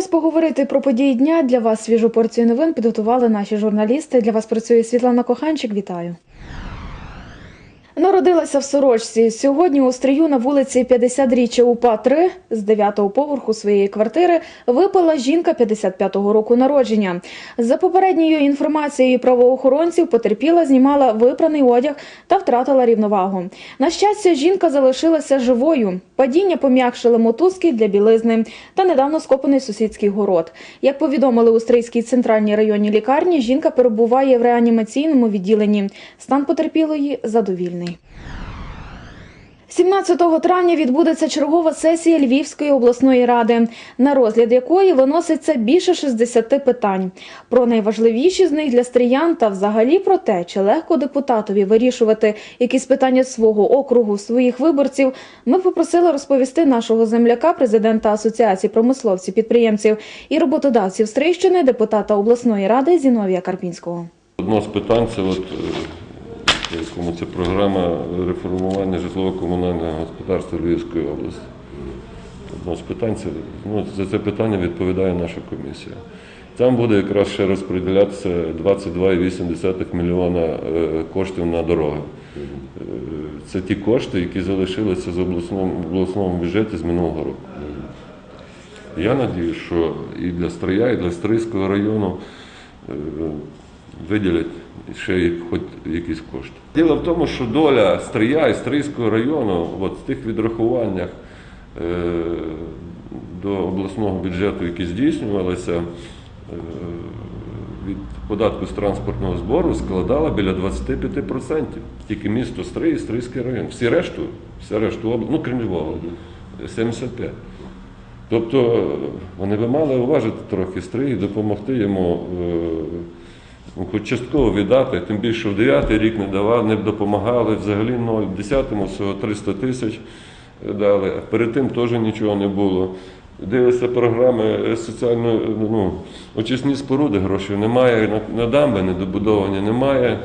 час поговорити про події дня. Для вас свіжу порцію новин підготували наші журналісти. Для вас працює Світлана Коханчик. Вітаю. Народилася в сорочці. Сьогодні у стрію на вулиці 50-річчя УПА 3 з 9-го поверху своєї квартири випала жінка 55-го року народження. За попередньою інформацією правоохоронців, потерпіла, знімала випраний одяг та втратила рівновагу. На щастя, жінка залишилася живою. Падіння пом'якшили мотузки для білизни та недавно скопаний сусідський город. Як повідомили у Стрийській центральній районній лікарні, жінка перебуває в реанімаційному відділенні. Стан потерпілої задовільний. 17 травня відбудеться чергова сесія Львівської обласної ради, на розгляд якої виноситься більше 60 питань. Про найважливіші з них для стріян та взагалі про те, чи легко депутатові вирішувати якісь питання свого округу, своїх виборців, ми попросили розповісти нашого земляка, президента Асоціації промисловців, підприємців і роботодавців Стрийщини, депутата обласної ради Зіновія Карпінського. Одно з питань це от, е, це програма реформування житлово-комунального господарства Львівської області. Одно з питань це ну, за це питання відповідає наша комісія. Там буде якраз ще розподілятися 22,8 мільйона е, коштів на дороги. Е, Це ті кошти, які залишилися з обласному, в обласному бюджеті з минулого року. Я надію, що і для Стрия, і для Стрийського району е, виділять ще хоч якісь кошти. Діло в тому, що доля Стрия і Стрийського району от, в тих відрахуваннях е, до обласного бюджету, які здійснювалися, е, від податку з транспортного збору складала біля 25%. Тільки місто Стрий і Стрийський район. Всі решту, всі решту область, ну крім Львова, 75%. Тобто е, вони би мали уважити трохи стрій і допомогти йому хоч частково віддати, тим більше в 9 рік не давали, не допомагали, взагалі ноль, в 10-му всього 300 тисяч дали, а перед тим теж нічого не було. Дивишся програми соціально, ну, очисні споруди, грошей немає, на, дамби недобудовані немає,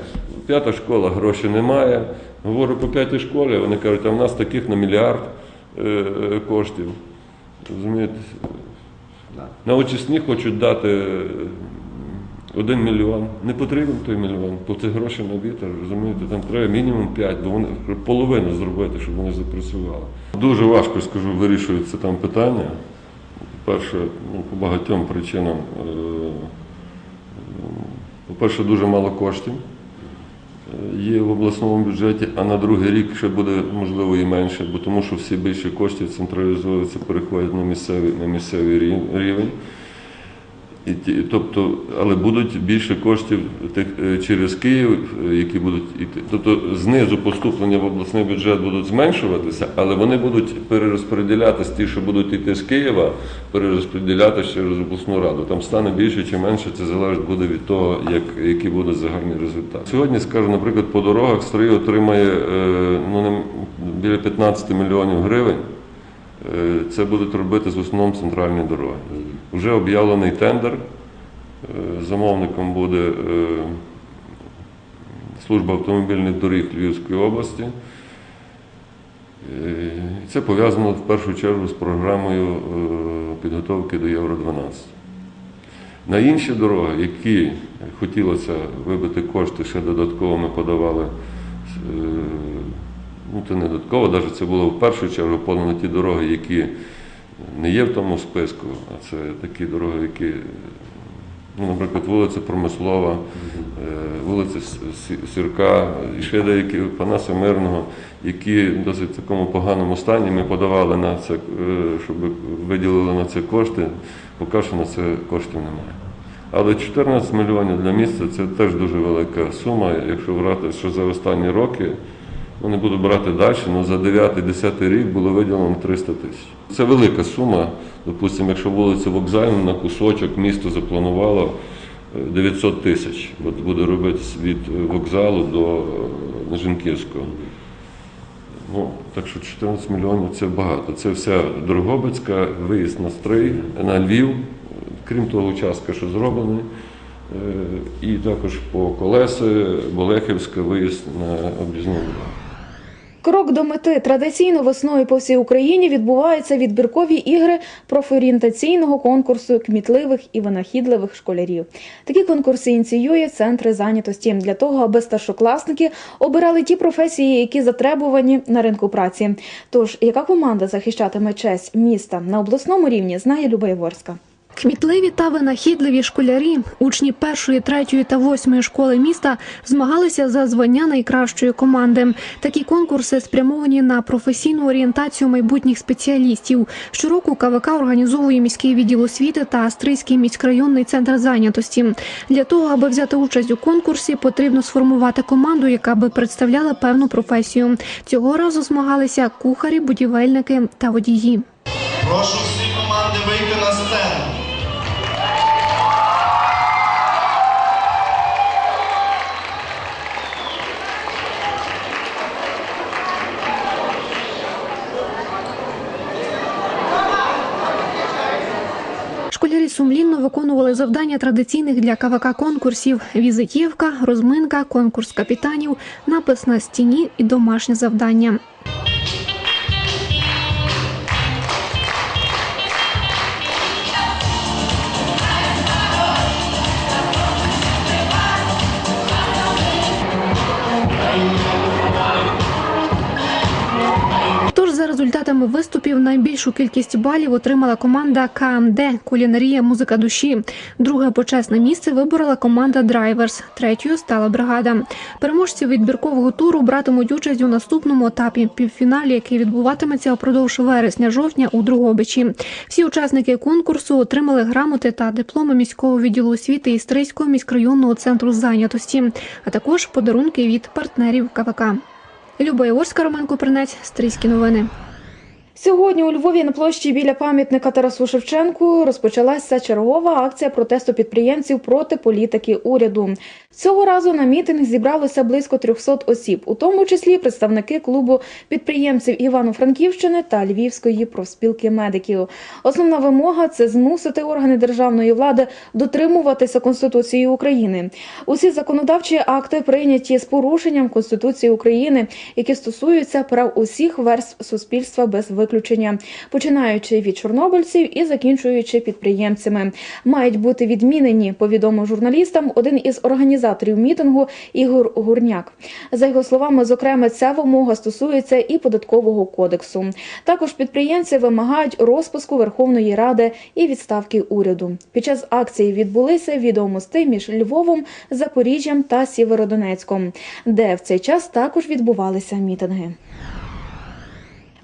п'ята школа грошей немає. Говорю по п'ятій школі, вони кажуть, а в нас таких на мільярд е, е, коштів. Розумієте? На очисні хочуть дати один мільйон. Не потрібен той мільйон, бо це гроші на вітер, розумієте, там треба мінімум 5, бо вони половину зробити, щоб вони запрацювали. Дуже важко, скажу, вирішується там питання. По-перше, ну, по багатьом причинам. Е, По-перше, дуже мало коштів е, є в обласному бюджеті, а на другий рік ще буде можливо і менше, бо тому що всі більше коштів централізуються, переходять на місцевий, на місцевий рівень. І тобто, але будуть більше коштів тих, е, через Київ, е, які будуть іти. Тобто знизу поступлення в обласний бюджет будуть зменшуватися, але вони будуть перерозподілятися, ті, що будуть йти з Києва, перерозподілятися через обласну раду. Там стане більше чи менше, це залежить буде від того, як, який буде загальний результат. Сьогодні, скажу, наприклад, по дорогах Стрий отримає е, ну, біля 15 мільйонів гривень. Це будуть робити з основному центральні дороги. Вже об'явлений тендер. Е, Замовником буде е, служба автомобільних доріг Львівської області. Е, і Це пов'язано в першу чергу з програмою підготовки до Євро 12. На інші дороги, які хотілося вибити кошти, ще додатково ми подавали. Ну, це не додатково, навіть це було в першу чергу подано ті дороги, які не є в тому списку, а це такі дороги, які, ну, наприклад, вулиця Промислова, е, вулиця Сірка, і ще деякі Панаса Мирного, які в досить такому поганому стані ми подавали на це, е, щоб виділили на це кошти, поки що на це коштів немає. Але 14 мільйонів для міста це теж дуже велика сума, якщо брати, що за останні роки. Ну, не буду брати далі, але за 9-10 рік було виділено 300 тисяч. Це велика сума. Допустимо, якщо вулиця Вокзальна на кусочок місто запланувало е, 900 тисяч. От буде робитися від е, вокзалу до е, Нежинківського. Ну, так що 14 мільйонів це багато. Це вся Дрогобицька, виїзд на Стрий, на Львів, крім того участка, що зроблений. Е, І також по Колеси, Болехівська, виїзд на об'їзну. Крок до мети традиційно весною по всій Україні відбуваються відбіркові ігри профорієнтаційного конкурсу кмітливих і винахідливих школярів. Такі конкурси ініціює центри зайнятості для того, аби старшокласники обирали ті професії, які затребувані на ринку праці. Тож, яка команда захищатиме честь міста на обласному рівні, знає Люба Єворська. Кмітливі та винахідливі школярі, учні першої, третьої та восьмої школи міста, змагалися за звання найкращої команди. Такі конкурси спрямовані на професійну орієнтацію майбутніх спеціалістів. Щороку КВК організовує міський відділ освіти та Астрийський міськрайонний центр зайнятості. Для того, аби взяти участь у конкурсі, потрібно сформувати команду, яка би представляла певну професію. Цього разу змагалися кухарі, будівельники та водії. Прошу всі команди вийти на сцену. Сумлінно виконували завдання традиційних для КВК конкурсів: візитівка, розминка, конкурс капітанів, напис на стіні і домашнє завдання. Виступів найбільшу кількість балів отримала команда КМД Кулінарія Музика душі. Друге почесне місце виборола команда Драйверс. Третьою стала бригада. Переможці відбіркового туру братимуть участь у наступному етапі півфіналі, який відбуватиметься упродовж вересня-жовтня у Другобичі. Всі учасники конкурсу отримали грамоти та дипломи міського відділу освіти Істрийського міськрайонного центру зайнятості, а також подарунки від партнерів КВК. Люба Яворська, Роман Купринець, Стрийські новини. Сьогодні у Львові на площі біля пам'ятника Тарасу Шевченку розпочалася чергова акція протесту підприємців проти політики уряду. Цього разу на мітинг зібралося близько 300 осіб, у тому числі представники клубу підприємців Івано-Франківщини та Львівської профспілки медиків. Основна вимога це змусити органи державної влади дотримуватися Конституції України. Усі законодавчі акти прийняті з порушенням Конституції України, які стосуються прав усіх верств суспільства без виключення, починаючи від чорнобильців і закінчуючи підприємцями. Мають бути відмінені, повідомив журналістам один із організаторів мітингу Ігор Гурняк. За його словами, зокрема, ця вимога стосується і податкового кодексу. Також підприємці вимагають розпуску Верховної Ради і відставки уряду. Під час акції відбулися відеомости між Львовом, Запоріжжям та Сєвєродонецьком, де в цей час також відбувалися мітинги.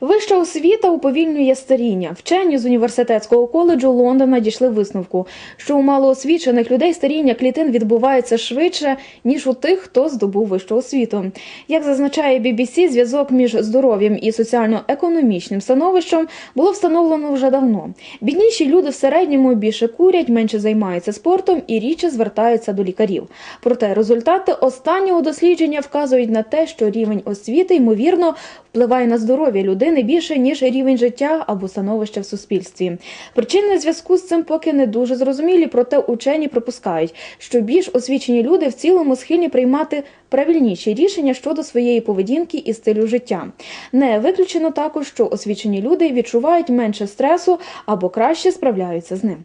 Вища освіта уповільнює старіння. Вчені з університетського коледжу Лондона дійшли висновку, що у малоосвічених людей старіння клітин відбувається швидше ніж у тих, хто здобув вищу освіту. Як зазначає BBC, зв'язок між здоров'ям і соціально-економічним становищем було встановлено вже давно. Бідніші люди в середньому більше курять, менше займаються спортом і рідше звертаються до лікарів. Проте результати останнього дослідження вказують на те, що рівень освіти ймовірно впливає на здоров'я людини більше ніж рівень життя або становище в суспільстві. Причини зв'язку з цим поки не дуже зрозумілі, проте учені припускають, що більш освічені люди в цілому схильні приймати правильніші рішення щодо своєї поведінки і стилю життя. Не виключено також, що освічені люди відчувають менше стресу або краще справляються з ним.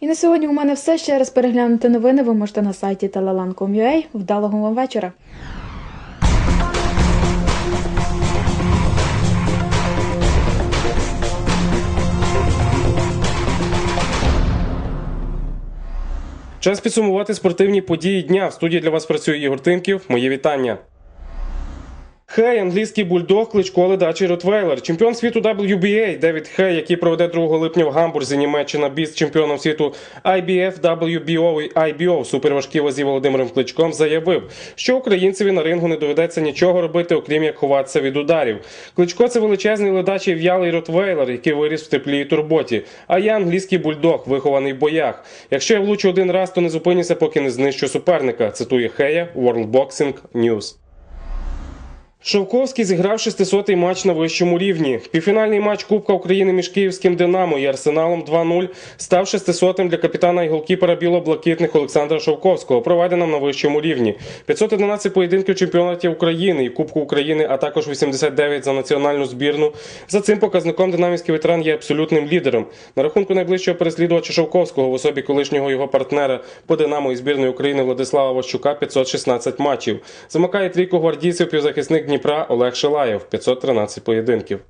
І на сьогодні у мене все. Ще раз переглянути новини ви можете на сайті telelan.com.ua. Вдалого вам вечора. Час підсумувати спортивні події дня. В студії для вас працює Ігор Тимків. Моє вітання. Хей, англійський бульдог, кличко ледачий Ротвейлер, чемпіон світу WBA Девід Хей, який проведе 2 липня в Гамбурзі, Німеччина, бій чемпіоном світу IBF, WBO і IBO в вазі Володимиром Кличком заявив, що українцеві на рингу не доведеться нічого робити, окрім як ховатися від ударів. Кличко це величезний ледачий в'ялий Ротвейлер, який виріс в теплі турботі. А я англійський бульдог, вихований в боях. Якщо я влучу один раз, то не зупинюся, поки не знищу суперника. Цитує Хея World Boxing News. Шовковський зіграв 600-й матч на вищому рівні. Півфінальний матч Кубка України між Київським Динамо і Арсеналом 2-0 став 600-м для капітана і голкіпера біло-блакитних Олександра Шовковського, проведеним на вищому рівні. 511 поєдинків чемпіонатів України і Кубку України, а також 89 за національну збірну. За цим показником динамівський ветеран є абсолютним лідером. На рахунку найближчого переслідувача Шовковського в особі колишнього його партнера по Динамо і збірної України Владислава Ващука 516 матчів. Замикає трійку гвардійців півзахисник Дніпра Олег Шилаєв 513 поєдинків.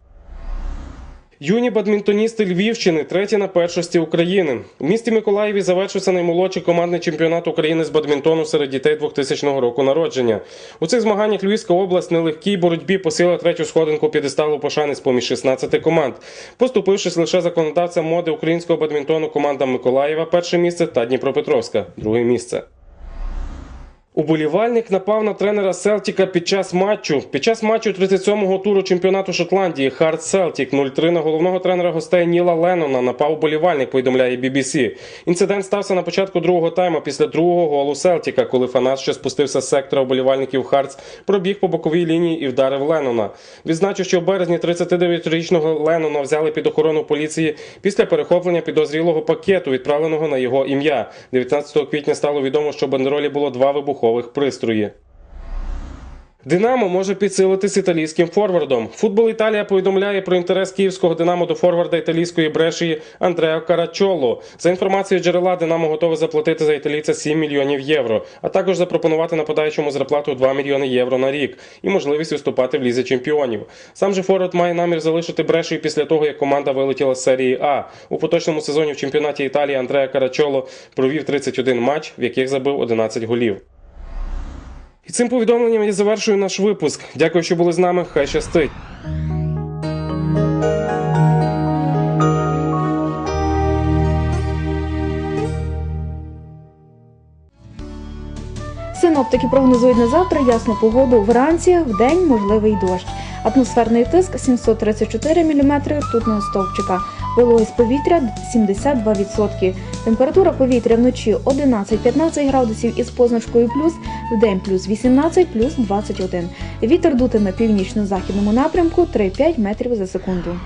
Юні бадмінтоністи Львівщини треті на першості України. У місті Миколаєві завершився наймолодший командний чемпіонат України з бадмінтону серед дітей 2000 року народження. У цих змаганнях Львівська область нелегкій боротьбі посіла третю сходинку п'єдесталу пошани з поміж 16 команд, поступившись лише законодавцям моди українського бадмінтону командам Миколаєва перше місце та Дніпропетровська друге місце. Уболівальник напав на тренера Селтіка під час матчу. Під час матчу 37-го туру чемпіонату Шотландії Хард Селтік 0-3 на головного тренера гостей Ніла Леннона напав уболівальник, повідомляє BBC. Інцидент стався на початку другого тайму після другого голу Селтіка, коли фанат, що спустився з сектора уболівальників Хардс, пробіг по боковій лінії і вдарив Леннона. Відзначу, що в березні 39-річного Леннона взяли під охорону поліції після перехоплення підозрілого пакету, відправленого на його ім'я. 19 квітня стало відомо, що бандеролі було два вибухових пристрої. Динамо може підсилитись італійським форвардом. Футбол Італія повідомляє про інтерес київського Динамо до форварда італійської брешії Андреа Карачоло. За інформацією джерела, Динамо готове заплатити за італійця 7 мільйонів євро, а також запропонувати нападаючому зарплату 2 мільйони євро на рік і можливість виступати в лізі чемпіонів. Сам же форвард має намір залишити брешію після того, як команда вилетіла з серії А. У поточному сезоні в чемпіонаті Італії Андреа Карачоло провів 31 матч, в яких забив 11 голів. І цим повідомленням я завершую наш випуск. Дякую, що були з нами. Хай щастить. Синоптики прогнозують на завтра ясну погоду вранці, в день можливий дощ. Атмосферний тиск 734 мм ртутного стовпчика. Вологість повітря 72%. Температура повітря вночі 11-15 градусів із позначкою плюс, день плюс 18, плюс 21. Вітер дутиме північно-західному напрямку 3-5 метрів за секунду.